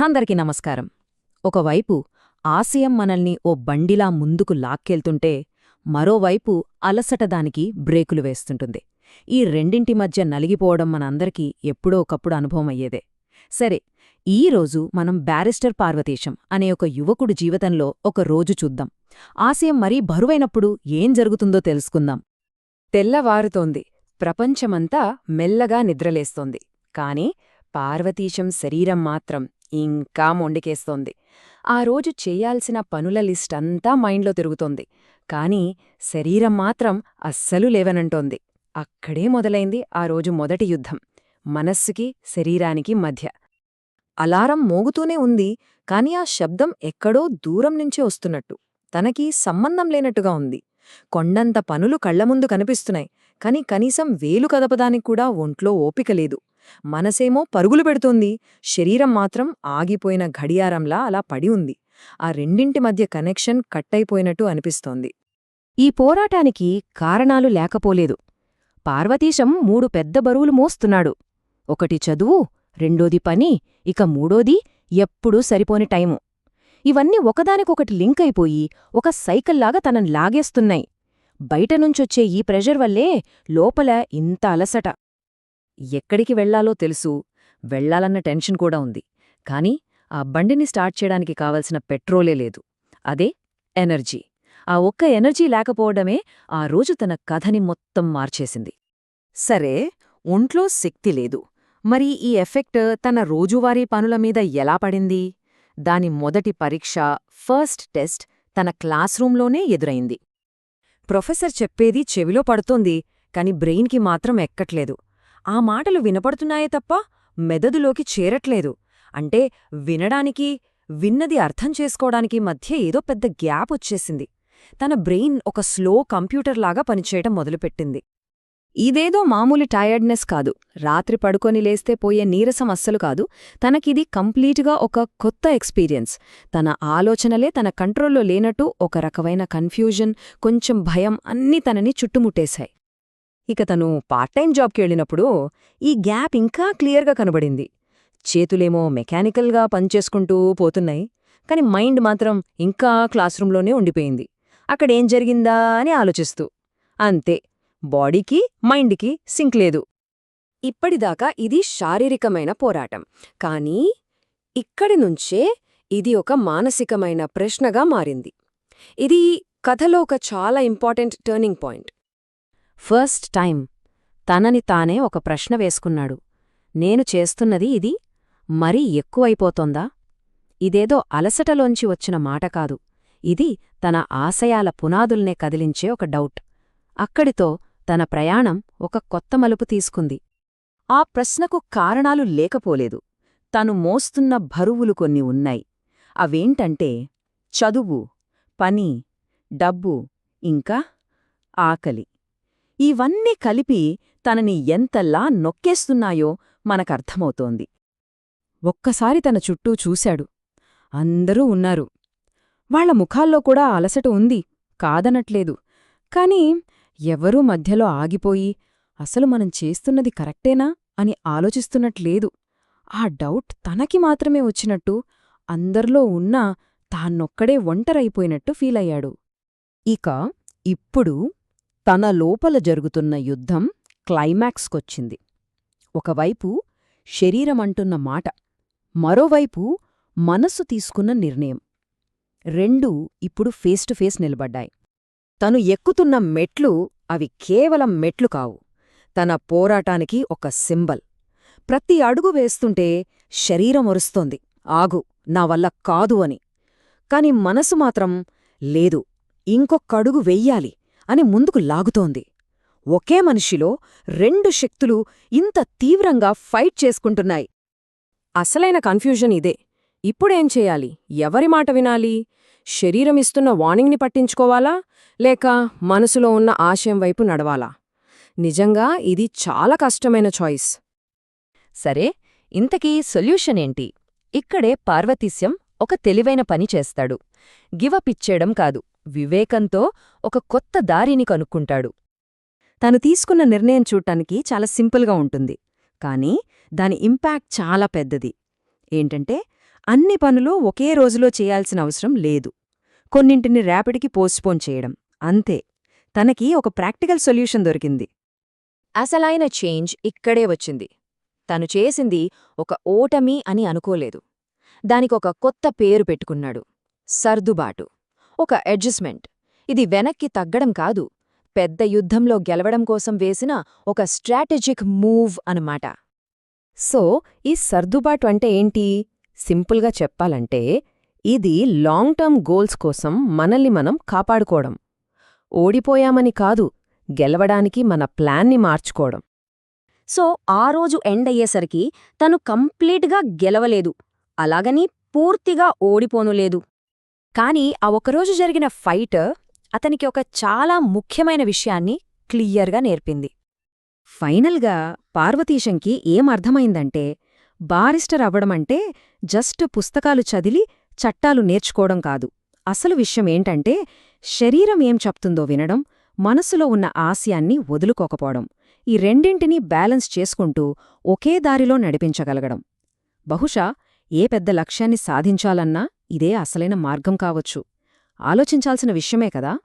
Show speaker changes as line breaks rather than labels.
అందరికీ నమస్కారం. ఒకవైపు ఆశయం మనల్ని ఓ బండిలా ముందుకు లాక్కెళ్తుంటే మరోవైపు అలసట దానికి బ్రేకులు వేస్తుంటుంది. ఈ రెండింటి మధ్య నలిగిపోవడం మనందరికీ ఎప్పుడో ఒకప్పుడు అనుభవమయ్యేదే సరే ఈరోజు మనం బ్యారిస్టర్ పార్వతీశం అనే ఒక యువకుడు జీవితంలో ఒక రోజు చూద్దాం. ఆశయం మరీ బరువైనప్పుడు ఏం జరుగుతుందో తెలుసుకుందాం. తెల్లవారుతోంది. ప్రపంచమంతా మెల్లగా నిద్రలేస్తోంది. కాని పార్వతీశం శరీరం మాత్రం ఇంకా మొండికేస్తోంది. ఆ రోజు చేయాల్సిన పనుల లిస్ట్ అంతా మైండ్లో తిరుగుతోంది. కాని శరీరం మాత్రం అస్సలు లేవనంటోంది. అక్కడే మొదలైంది ఆ రోజు మొదటి యుద్ధం. మనస్సుకి శరీరానికి మధ్య. అలారం మోగుతూనే ఉంది కాని ఆ శబ్దం ఎక్కడో దూరం నుంచే వస్తున్నట్టు. తనకి సంబంధం లేనట్టుగా ఉంది. కొండంత పనులు కళ్ళముందు కనిపిస్తున్నాయి కాని కనీసం వేలు కదపదానికి కూడా ఒంట్లో ఓపిక లేదు. మనసేమో పరుగులు పెడుతోంది. శరీరం మాత్రం ఆగిపోయిన ఘడియారంలా అలా పడి ఉంది. ఆ రెండింటి మధ్య కనెక్షన్ కట్టయిపోయినట్టు అనిపిస్తోంది. ఈ పోరాటానికి కారణాలు లేకపోలేదు. పార్వతీశం మూడు పెద్ద బరువులు మోస్తున్నాడు. ఒకటి చదువు రెండోది పని ఇక మూడోది ఎప్పుడూ సరిపోని టైము. ఇవన్నీ ఒకదానికొకటి లింక్ అయిపోయి ఒక సైకిల్లాగా తనని లాగేస్తున్నాయి. బయటనుంచొచ్చే ఈ ప్రెషర్ వల్లే లోపల ఇంత అలసట. ఎక్కడికి వెళ్ళాలో తెలుసు వెళ్ళాలన్న టెన్షన్ కూడా ఉంది. కాని ఆ బండిని స్టార్ట్ చేయడానికి కావలసిన పెట్రోలే లేదు. అదే ఎనర్జీ. ఆ ఒక్క ఎనర్జీ లేకపోవడమే ఆ రోజు తన కథని మొత్తం మార్చేసింది. సరే ఒంట్లో శక్తి లేదు. మరి ఈ ఎఫెక్ట్ తన రోజువారీ పనుల మీద ఎలా పడింది? దాని మొదటి పరీక్ష ఫస్ట్ టెస్ట్ తన క్లాస్రూంలోనే ఎదురైంది. ప్రొఫెసర్ చెప్పేది చెవిలో పడుతోంది కాని బ్రెయిన్కి మాత్రం ఎక్కట్లేదు. ఆ మాటలు వినపడుతున్నాయే తప్ప మెదడులోకి చేరట్లేదు. అంటే వినడానికి విన్నది అర్థం చేసుకోవడానికి మధ్య ఏదో పెద్ద గ్యాప్ వచ్చేసింది. తన బ్రెయిన్ ఒక స్లో కంప్యూటర్లాగా పనిచేయటం మొదలుపెట్టింది. ఇదేదో మామూలు టయర్డ్నెస్ కాదు. రాత్రి పడుకొని లేస్తే పోయే నీరసం అస్సలు కాదు. తనకిది కంప్లీట్గా ఒక కొత్త ఎక్స్పీరియన్స్. తన ఆలోచనలే తన కంట్రోల్లో లేనట్టు ఒక రకమైన కన్ఫ్యూజన్ కొంచెం భయం అన్నీ తనని చుట్టుముట్టేశాయి. ఇక తను పార్ట్ టైం జాబ్కి వెళ్ళినప్పుడు ఈ గ్యాప్ ఇంకా క్లియర్గా కనబడింది. చేతులేమో మెకానికల్గా పనిచేసుకుంటూ పోతున్నాయి కాని మైండ్ మాత్రం ఇంకా క్లాస్రూంలోనే ఉండిపోయింది. అక్కడేం జరిగిందా అని ఆలోచిస్తూ. అంతే బాడీకి మైండ్కి సింక్ లేదు. ఇప్పటిదాకా ఇది శారీరకమైన పోరాటం కానీ ఇక్కడి నుంచే ఇది ఒక మానసికమైన ప్రశ్నగా మారింది. ఇది కథలో ఒక చాలా important turning point. First time. తనని తానే ఒక ప్రశ్న వేసుకున్నాడు. నేను చేస్తున్నది ఇది? మరీ ఎక్కువైపోతోందా? ఇదేదో అలసటలోంచి వచ్చిన మాట కాదు. ఇది తన ఆశయాల పునాదుల్నే కదిలించే ఒక డౌట్. అక్కడితో తన ప్రయాణం ఒక కొత్త మలుపు తీసుకుంది. ఆ ప్రశ్నకు కారణాలు లేకపోలేదు. తను మోస్తున్న భరువులు కొన్ని ఉన్నాయి. అవేంటంటే చదువు పని డబ్బు ఇంకా ఆకలి. ఇవన్నీ కలిపి తనని ఎంతలా నొక్కేస్తున్నాయో మనకర్థమవుతోంది. ఒక్కసారి తన చుట్టూ చూశాడు. అందరూ ఉన్నారు. వాళ్ళ ముఖాల్లో కూడా అలసట ఉంది. కాదనట్లేదు. కాని ఎవరూ మధ్యలో ఆగిపోయి అసలు మనం చేస్తున్నది కరెక్టేనా? అని ఆలోచిస్తున్నట్లేదు. ఆ డౌట్ తనకి మాత్రమే వచ్చినట్టు అందరిలో ఉన్నా తాన్నొక్కడే ఒంటరైపోయినట్టు ఫీలయ్యాడు. ఇక ఇప్పుడు తన లోపల జరుగుతున్న యుద్ధం క్లైమాక్స్కొచ్చింది. ఒకవైపు శరీరమంటున్న మాట మరోవైపు మనస్సు తీసుకున్న నిర్ణయం. రెండూ ఇప్పుడు ఫేస్ టు ఫేస్ నిలబడ్డాయి. తను ఎక్కుతున్న మెట్లు అవి కేవలం మెట్లు కావు. తన పోరాటానికి ఒక సింబల్. ప్రతి అడుగు వేస్తుంటే శరీరం ఒరుస్తోంది. ఆగు నా వల్ల కాదు అని. కాని మనసు మాత్రం లేదు. ఇంకొక్కడుగు వెయ్యాలి. అని ముందుకు లాగుతోంది. ఒకే మనిషిలో రెండు శక్తులు ఇంత తీవ్రంగా ఫైట్ చేసుకుంటున్నాయి. అసలైన కన్ఫ్యూజన్ ఇదే. ఇప్పుడేం చేయాలి? ఎవరి మాట వినాలి? శరీరమిస్తున్న వార్నింగ్ని పట్టించుకోవాలా? లేక మనసులో ఉన్న ఆశయం వైపు నడవాలా? నిజంగా ఇది చాలా కష్టమైన చాయిస్. సరే ఇంతకీ సొల్యూషన్ ఏంటి? ఇక్కడే పార్వతీస్యం ఒక తెలివైన పని చేస్తాడు. గివపిచ్చేయడం కాదు. వివేకంతో ఒక కొత్త దారిని కనుక్కుంటాడు. తను తీసుకున్న నిర్ణయం చూడటానికి చాలా సింపుల్గా ఉంటుంది. కానీ దాని ఇంపాక్ట్ చాలా పెద్దది. ఏంటంటే
అన్ని పనులు ఒకే రోజులో చేయాల్సిన అవసరం లేదు. కొన్నింటిని ర్యాపిడ్కి పోస్ట్పోన్ చేయడం. అంతే. తనకి ఒక ప్రాక్టికల్ సొల్యూషన్ దొరికింది.
అసలైన చేంజ్ ఇక్కడే వచ్చింది. తను చేసింది ఒక ఓటమి అని అనుకోలేదు. దానికొక కొత్త పేరు పెట్టుకున్నాడు. సర్దుబాటు. ఒక అడ్జస్ట్మెంట్. ఇది వెనక్కి తగ్గడం కాదు పెద్ద యుద్ధంలో గెలవడం కోసం వేసిన ఒక స్ట్రాటజిక్ మూవ్ అన్నమాట.
సో ఈ సర్దుబాటు అంటే ఏంటి? సింపుల్గా చెప్పాలంటే ఇది లాంగ్ టర్మ్ గోల్స్ కోసం మనల్ని మనం కాపాడుకోవడం. ఓడిపోయామని కాదు గెలవడానికి మన ప్లాన్ని మార్చుకోవడం.
సో ఆ రోజు ఎండ్ అయ్యేసరికి తను కంప్లీట్గా గెలవలేదు. అలాగని పూర్తిగా ఓడిపోనులేదు
కాని ఆ ఒకరోజు జరిగిన ఫైట్ అతనికి ఒక చాలా ముఖ్యమైన విషయాన్ని క్లియర్గా నేర్పింది.
ఫైనల్గా పార్వతీశంకి ఏమర్థమైందంటే బారిస్టర్ అవ్వడమంటే జస్ట్ పుస్తకాలు చదివి చట్టాలు నేర్చుకోవడం కాదు. అసలు విషయం ఏంటంటే శరీరం ఏం చెప్తుందో వినడం మనసులో ఉన్న ఆశయాన్ని వదులుకోకపోవడం ఈ రెండింటినీ బ్యాలెన్స్ చేసుకుంటూ ఒకే దారిలో నడిపించగలగడం. బహుశా ఏ పెద్ద లక్ష్యాన్ని సాధించాలన్నా ఇదే అసలైన మార్గం కావచ్చు. ఆలోచించాల్సిన విషయమే కదా?